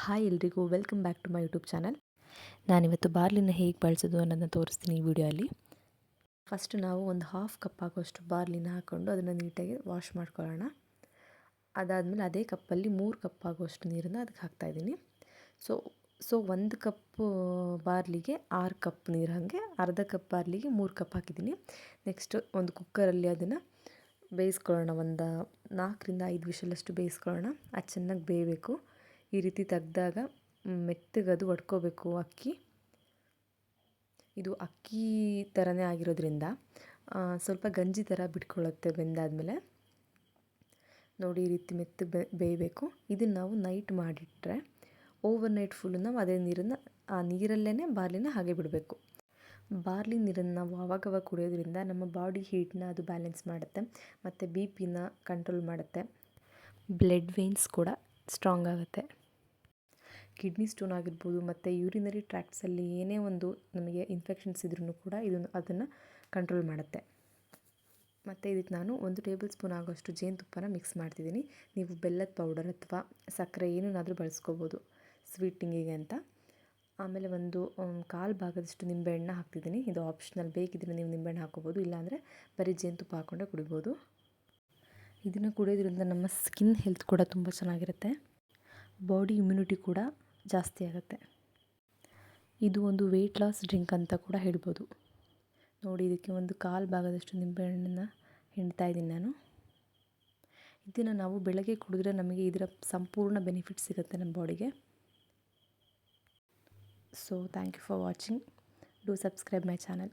Hi ಎಲ್ರಿಗೂ, welcome back to my YouTube channel. ನಾನಿವತ್ತು ಬಾರ್ಲಿನ ಹೇಗೆ ಬಳಸೋದು ಅನ್ನೋದನ್ನ ತೋರಿಸ್ತೀನಿ ಈ ವಿಡಿಯೋಲ್ಲಿ ಫಸ್ಟ್ ನಾವು ಒಂದು ಹಾಫ್ ಕಪ್ ಆಗೋಷ್ಟು ಬಾರ್ಲಿನ ಹಾಕ್ಕೊಂಡು ಅದನ್ನು ನೀಟಾಗಿ ವಾಶ್ ಮಾಡ್ಕೊಳ್ಳೋಣ. ಅದಾದಮೇಲೆ ಅದೇ ಕಪ್ಪಲ್ಲಿ ಮೂರು ಕಪ್ ಆಗೋಷ್ಟು ನೀರನ್ನು ಅದಕ್ಕೆ ಹಾಕ್ತಾಯಿದ್ದೀನಿ ಸೊ ಸೊ ಒಂದು ಕಪ್ ಬಾರ್ಲಿಗೆ ಆರು ಕಪ್ ನೀರು ಹಾಗೆ, ಅರ್ಧ ಕಪ್ ಬಾರ್ಲಿಗೆ ಮೂರು ಕಪ್ ಹಾಕಿದ್ದೀನಿ. ನೆಕ್ಸ್ಟ್ ಒಂದು ಕುಕ್ಕರಲ್ಲಿ ಅದನ್ನು ಬೇಯಿಸ್ಕೊಳ್ಳೋಣ, ಒಂದು ನಾಲ್ಕರಿಂದ ಐದು ವಿಷಲಷ್ಟು ಬೇಯಿಸ್ಕೊಳ್ಳೋಣ. ಅದು ಚೆನ್ನಾಗಿ ಬೇಯಬೇಕು. ಈ ರೀತಿ ತೆಗ್ದಾಗ ಮೆತ್ತಗೆ ಅದು ಒಡ್ಕೋಬೇಕು ಅಕ್ಕಿ. ಇದು ಅಕ್ಕಿ ಥರನೇ ಆಗಿರೋದ್ರಿಂದ ಸ್ವಲ್ಪ ಗಂಜಿ ಥರ ಬಿಟ್ಕೊಳ್ಳುತ್ತೆ ಬೆಂದಾದಮೇಲೆ. ನೋಡಿ ಈ ರೀತಿ ಮೆತ್ತ ಬೇಯಬೇಕು. ಇದನ್ನು ನಾವು ನೈಟ್ ಮಾಡಿಟ್ರೆ ಓವರ್ ನೈಟ್ ಫುಲ್ಲು ನಾವು ಅದೇ ನೀರನ್ನು, ಆ ನೀರಲ್ಲೇ ಬಾರ್ಲಿನ ಹಾಗೆ ಬಿಡಬೇಕು. ಬಾರ್ಲಿ ನೀರನ್ನು ನಾವು ಆವಾಗವಾಗ ಕುಡಿಯೋದ್ರಿಂದ ನಮ್ಮ ಬಾಡಿ ಹೀಟ್ನ ಅದು ಬ್ಯಾಲೆನ್ಸ್ ಮಾಡುತ್ತೆ, ಮತ್ತು ಬಿ ಪಿನ ಕಂಟ್ರೋಲ್ ಮಾಡುತ್ತೆ. ಬ್ಲಡ್ ವೇನ್ಸ್ ಕೂಡ ಸ್ಟ್ರಾಂಗ್ ಆಗುತ್ತೆ. ಕಿಡ್ನಿ ಸ್ಟೋನ್ ಆಗಿರ್ಬೋದು ಮತ್ತು ಯೂರಿನರಿ ಟ್ರ್ಯಾಕ್ಟ್ಸಲ್ಲಿ ಏನೇ ಒಂದು ನಮಗೆ ಇನ್ಫೆಕ್ಷನ್ಸ್ ಇದ್ರೂ ಕೂಡ ಇದನ್ನು ಅದನ್ನು ಕಂಟ್ರೋಲ್ ಮಾಡುತ್ತೆ. ಮತ್ತು ಇದಕ್ಕೆ ನಾನು ಒಂದು ಟೇಬಲ್ ಸ್ಪೂನ್ ಆಗೋಷ್ಟು ಜೇನುತುಪ್ಪನ ಮಿಕ್ಸ್ ಮಾಡ್ತಿದ್ದೀನಿ. ನೀವು ಬೆಲ್ಲದ ಪೌಡರ್ ಅಥವಾ ಸಕ್ಕರೆ ಏನೇನಾದರೂ ಬಳಸ್ಕೋಬೋದು ಸ್ವೀಟಿಂಗಿಗೆ ಅಂತ. ಆಮೇಲೆ ಒಂದು ಕಾಲು ಭಾಗದಷ್ಟು ನಿಂಬೆಹಣ್ಣು ಹಾಕ್ತಿದ್ದೀನಿ. ಇದು ಆಪ್ಷನಲ್ ಬೇಕಿದ್ರೆ ನೀವು ನಿಂಬೆಹಣ್ಣು ಹಾಕೋಬೋದು ಇಲ್ಲಾಂದರೆ ಬರೀ ಜೇನುತುಪ್ಪ ಹಾಕ್ಕೊಂಡೆ ಕುಡಿಬೋದು. ಇದನ್ನು ಕುಡಿಯೋದ್ರಿಂದ ನಮ್ಮ ಸ್ಕಿನ್ ಹೆಲ್ತ್ ಕೂಡ ತುಂಬ ಚೆನ್ನಾಗಿರುತ್ತೆ. ಬಾಡಿ ಇಮ್ಯುನಿಟಿ ಕೂಡ ಜಾಸ್ತಿ ಆಗುತ್ತೆ. ಇದು ಒಂದು ವೆಯ್ಟ್ ಲಾಸ್ ಡ್ರಿಂಕ್ ಅಂತ ಕೂಡ ಹೇಳ್ಬೋದು. ನೋಡಿ, ಇದಕ್ಕೆ ಒಂದು ಕಾಲು ಭಾಗದಷ್ಟು ನಿಂಬೆಹಣ್ಣನ್ನು ಹಿಂಡ್ತಾ ಇದ್ದೀನಿ ನಾನು. ಇದನ್ನು ನಾವು ಬೆಳಗ್ಗೆ ಕುಡಿದ್ರೆ ನಮಗೆ ಇದರ ಸಂಪೂರ್ಣ ಬೆನಿಫಿಟ್ ಸಿಗುತ್ತೆ ನಮ್ಮ ಬಾಡಿಗೆ so thank you for watching do subscribe my channel